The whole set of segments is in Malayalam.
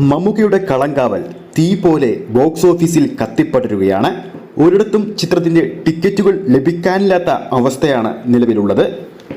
മമ്മൂക്കയുടെ കളങ്കാവൽ തീ പോലെ ബോക്സ് ഓഫീസിൽ കത്തിപ്പടരുകയാണ്. ഒരിടത്തും ചിത്രത്തിന്റെ ടിക്കറ്റുകൾ ലഭിക്കാനില്ലാത്ത അവസ്ഥയാണ് നിലവിലുള്ളത്.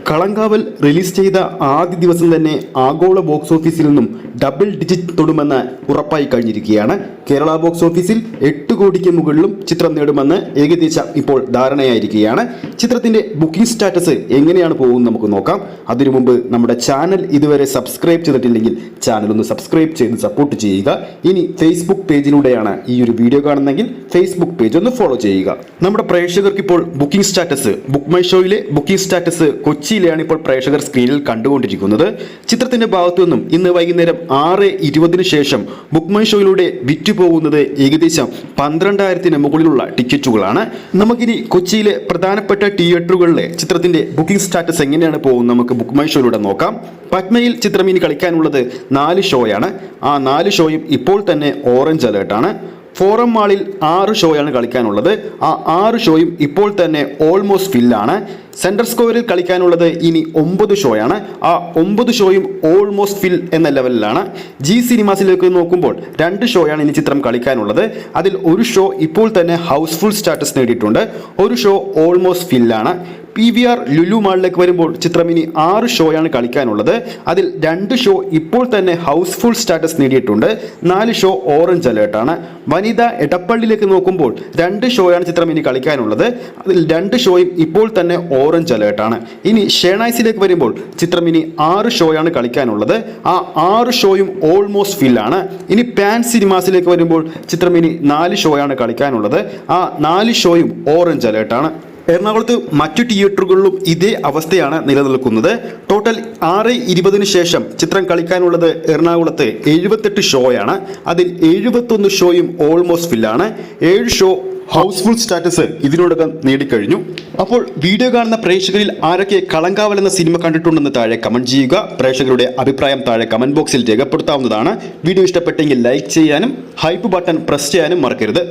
കളങ്കാവൽ റിലീസ് ചെയ്ത ആദ്യ ദിവസം തന്നെ ആഗോള ബോക്സ് ഓഫീസിൽ നിന്നും ഡബിൾ ഡിജിറ്റ് തൊടുമെന്ന് ഉറപ്പായി കഴിഞ്ഞിരിക്കുകയാണ്. കേരള ബോക്സ് ഓഫീസിൽ എട്ട് കോടിക്ക് മുകളിലും ചിത്രം നേടുമെന്ന് ഏകദേശം ഇപ്പോൾ ധാരണയായിരിക്കുകയാണ്. ചിത്രത്തിന്റെ ബുക്കിംഗ് സ്റ്റാറ്റസ് എങ്ങനെയാണ് പോകുന്നത് നമുക്ക് നോക്കാം. അതിനു മുമ്പ് നമ്മുടെ ചാനൽ ഇതുവരെ സബ്സ്ക്രൈബ് ചെയ്തിട്ടില്ലെങ്കിൽ ചാനൽ ഒന്ന് സബ്സ്ക്രൈബ് ചെയ്ത് സപ്പോർട്ട് ചെയ്യുക. ഇനി ഫേസ്ബുക്ക് പേജിലൂടെയാണ് ഈ ഒരു വീഡിയോ കാണുന്നതെങ്കിൽ ഫേസ്ബുക്ക് പേജ് ഒന്ന് ഫോളോ ചെയ്യുക. നമ്മുടെ പ്രേക്ഷകർക്ക് ഇപ്പോൾ ബുക്കിംഗ് സ്റ്റാറ്റസ് ബുക്ക് മൈ ഷോയിലെ ബുക്കിംഗ് സ്റ്റാറ്റസ് കൊച്ചിയിലെയാണ് ഇപ്പോൾ പ്രേക്ഷകർ സ്ക്രീനിൽ കണ്ടുകൊണ്ടിരിക്കുന്നത്. ചിത്രത്തിന്റെ ഭാഗത്തു നിന്നും ഇന്ന് വൈകുന്നേരം ആറ് ഇരുപതിന് ശേഷം ബുക്ക്മൈ ഷോയിലൂടെ വിറ്റുപോകുന്നത് ഏകദേശം പന്ത്രണ്ടായിരത്തിന് മുകളിലുള്ള ടിക്കറ്റുകളാണ്. നമുക്കിനി കൊച്ചിയിലെ പ്രധാനപ്പെട്ട തിയേറ്ററുകളിലെ ചിത്രത്തിന്റെ ബുക്കിംഗ് സ്റ്റാറ്റസ് എങ്ങനെയാണ് പോകുന്നത് നമുക്ക് ബുക്ക്മൈ ഷോയിലൂടെ നോക്കാം. പത്മയിൽ ചിത്രം ഇനി കളിക്കാനുള്ളത് നാല് ഷോയാണ്. ആ നാല് ഷോയും ഇപ്പോൾ തന്നെ ഓറഞ്ച് അലേർട്ടാണ് ഫോറം മാളിൽ ആറ് ഷോയാണ് കളിക്കാനുള്ളത്. ആ ആറ് ഷോയും ഇപ്പോൾ തന്നെ ഓൾമോസ്റ്റ് ഫില്ലാണ് സെൻട്രൽ സ്ക്വയറിൽ കളിക്കാനുള്ളത് ഇനി ഒമ്പത് ഷോയാണ് ആ ഒമ്പത് ഷോയും ഓൾമോസ്റ്റ് ഫിൽ എന്ന ലെവലിലാണ് ജി സിനിമാസിലേക്ക് നോക്കുമ്പോൾ രണ്ട് ഷോയാണ് ഇനി ചിത്രം കളിക്കാനുള്ളത്. അതിൽ ഒരു ഷോ ഇപ്പോൾ തന്നെ ഹൗസ്ഫുൾ സ്റ്റാറ്റസ് നേടിയിട്ടുണ്ട്. ഒരു ഷോ ഓൾമോസ്റ്റ് ഫില്ലാണ് പി വി ആർ ലുലു മാളിലേക്ക് വരുമ്പോൾ ചിത്രം ഇനി ആറ് ഷോയാണ് കളിക്കാനുള്ളത്. അതിൽ രണ്ട് ഷോ ഇപ്പോൾ തന്നെ ഹൗസ്ഫുൾ സ്റ്റാറ്റസ് നേടിയിട്ടുണ്ട്. നാല് ഷോ ഓറഞ്ച് അലേർട്ടാണ്. വനിത എടപ്പള്ളിയിലേക്ക് നോക്കുമ്പോൾ രണ്ട് ഷോയാണ് ചിത്രം ഇനി കളിക്കാനുള്ളത്. അതിൽ രണ്ട് ഷോയും ഇപ്പോൾ തന്നെ ഓറഞ്ച് അലേർട്ടാണ്. ഇനി ഷേണായ്സിലേക്ക് വരുമ്പോൾ ചിത്രം ഇനി ആറ് ഷോയാണ് കളിക്കാനുള്ളത്. ആ ആറ് ഷോയും ഓൾമോസ്റ്റ് ഫില്ലാണ്. ഇനി പാൻ സിനിമാസിലേക്ക് വരുമ്പോൾ ചിത്രം ഇനി നാല് ഷോയാണ് കളിക്കാനുള്ളത്. ആ നാല് ഷോയും ഓറഞ്ച് അലേർട്ടാണ്. എറണാകുളത്ത് മറ്റു തിയേറ്ററുകളിലും ഇതേ അവസ്ഥയാണ് നിലനിൽക്കുന്നത്. ടോട്ടൽ ആറ് ഇരുപതിന് ശേഷം ചിത്രം കളിക്കാനുള്ളത് എറണാകുളത്ത് എഴുപത്തെട്ട് ഷോയാണ്. അതിൽ എഴുപത്തൊന്ന് ഷോയും ഓൾമോസ്റ്റ് ഫില്ലാണ് ഏഴ് ഷോ ഹൗസ്ഫുൾ സ്റ്റാറ്റസ് ഇതിനോടകം നേടിക്കഴിഞ്ഞു. അപ്പോൾ വീഡിയോ കാണുന്ന പ്രേക്ഷകരിൽ ആരൊക്കെ കളങ്കാവൽ എന്ന സിനിമ കണ്ടിട്ടുണ്ടെന്ന് താഴെ കമന്റ് ചെയ്യുക. പ്രേക്ഷകരുടെ അഭിപ്രായം താഴെ കമന്റ് ബോക്സിൽ രേഖപ്പെടുത്താവുന്നതാണ്. വീഡിയോ ഇഷ്ടപ്പെട്ടെങ്കിൽ ലൈക്ക് ചെയ്യാനും ഹൈപ്പ് ബട്ടൺ പ്രസ് ചെയ്യാനും മറക്കരുത്.